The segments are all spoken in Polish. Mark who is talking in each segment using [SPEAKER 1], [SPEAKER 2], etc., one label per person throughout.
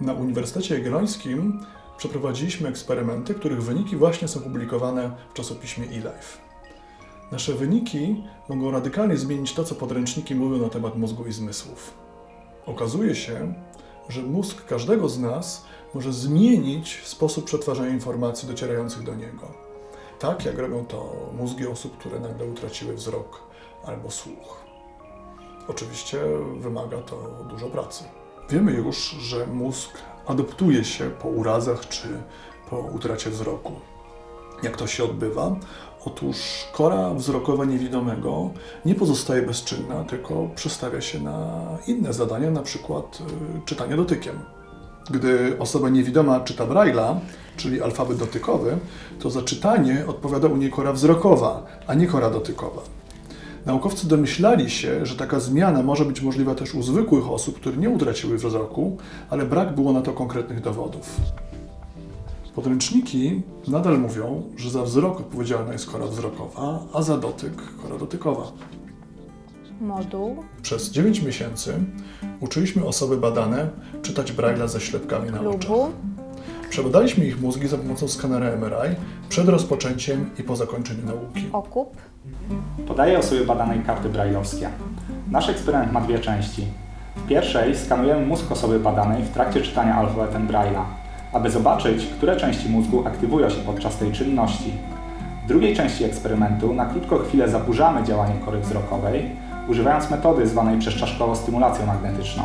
[SPEAKER 1] Na Uniwersytecie Jagiellońskim przeprowadziliśmy eksperymenty, których wyniki właśnie są publikowane w czasopiśmie eLife. Nasze wyniki mogą radykalnie zmienić to, co podręczniki mówią na temat mózgu i zmysłów. Okazuje się, że mózg każdego z nas może zmienić sposób przetwarzania informacji docierających do niego. Tak jak robią to mózgi osób, które nagle utraciły wzrok albo słuch. Oczywiście wymaga to dużo pracy. Wiemy już, że mózg adoptuje się po urazach czy po utracie wzroku. Jak to się odbywa? Otóż kora wzrokowa niewidomego nie pozostaje bezczynna, tylko przestawia się na inne zadania, na przykład y, czytanie dotykiem. Gdy osoba niewidoma czyta Braille'a, czyli alfabet dotykowy, to za czytanie odpowiada u niej kora wzrokowa, a nie kora dotykowa. Naukowcy domyślali się, że taka zmiana może być możliwa też u zwykłych osób, które nie utraciły wzroku, ale brak było na to konkretnych dowodów. Podręczniki nadal mówią, że za wzrok odpowiedzialna jest kora wzrokowa, a za dotyk kora dotykowa.
[SPEAKER 2] Moduł.
[SPEAKER 1] Przez 9 miesięcy uczyliśmy osoby badane czytać Braille'a ze ślepkami na oczach. Przebadaliśmy ich mózgi za pomocą skanera MRI przed rozpoczęciem i po zakończeniu nauki.
[SPEAKER 2] Okup.
[SPEAKER 3] Podaję osobie badanej karty brajlowskie. Nasz eksperyment ma dwie części. W pierwszej skanujemy mózg osoby badanej w trakcie czytania alfabetem Braille'a, aby zobaczyć, które części mózgu aktywują się podczas tej czynności. W drugiej części eksperymentu na krótką chwilę zaburzamy działanie kory wzrokowej, używając metody zwanej przezczaszkowo stymulacją magnetyczną.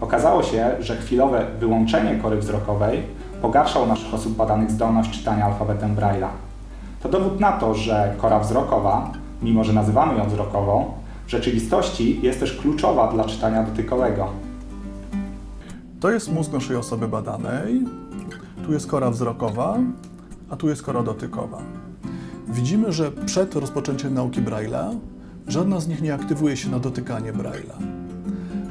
[SPEAKER 3] Okazało się, że chwilowe wyłączenie kory wzrokowej pogarsza u naszych osób badanych zdolność czytania alfabetem Braille'a. To dowód na to, że kora wzrokowa, mimo że nazywamy ją wzrokową, w rzeczywistości jest też kluczowa dla czytania dotykowego.
[SPEAKER 1] To jest mózg naszej osoby badanej, tu jest kora wzrokowa, a tu jest kora dotykowa. Widzimy, że przed rozpoczęciem nauki Braille'a żadna z nich nie aktywuje się na dotykanie Braille'a.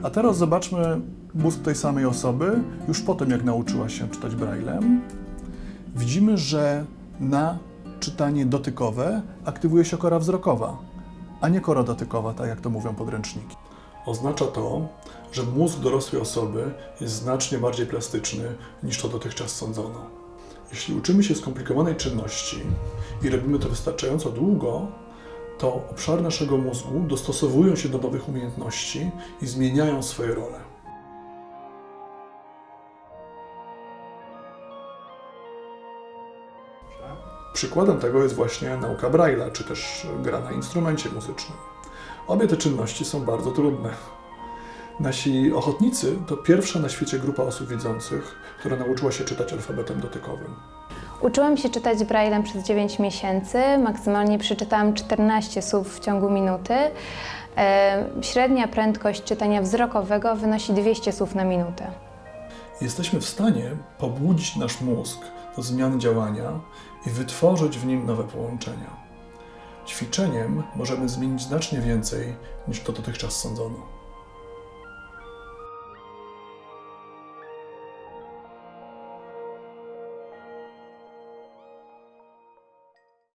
[SPEAKER 1] A teraz zobaczmy mózg tej samej osoby już po tym, jak nauczyła się czytać Braille'em. Widzimy, że na czytanie dotykowe aktywuje się kora wzrokowa, a nie kora dotykowa, tak jak to mówią podręczniki. Oznacza to, że mózg dorosłej osoby jest znacznie bardziej plastyczny niż to dotychczas sądzono. Jeśli uczymy się skomplikowanej czynności i robimy to wystarczająco długo, to obszary naszego mózgu dostosowują się do nowych umiejętności i zmieniają swoje role. Przykładem tego jest właśnie nauka Braille'a, czy też gra na instrumencie muzycznym. Obie te czynności są bardzo trudne. Nasi ochotnicy to pierwsza na świecie grupa osób widzących, która nauczyła się czytać alfabetem dotykowym.
[SPEAKER 2] Uczyłam się czytać Braille'em przez 9 miesięcy. Maksymalnie przeczytałam 14 słów w ciągu minuty. E, Średnia prędkość czytania wzrokowego wynosi 200 słów na minutę.
[SPEAKER 1] Jesteśmy w stanie pobudzić nasz mózg do zmiany działania i wytworzyć w nim nowe połączenia. Ćwiczeniem możemy zmienić znacznie więcej niż to dotychczas sądzono.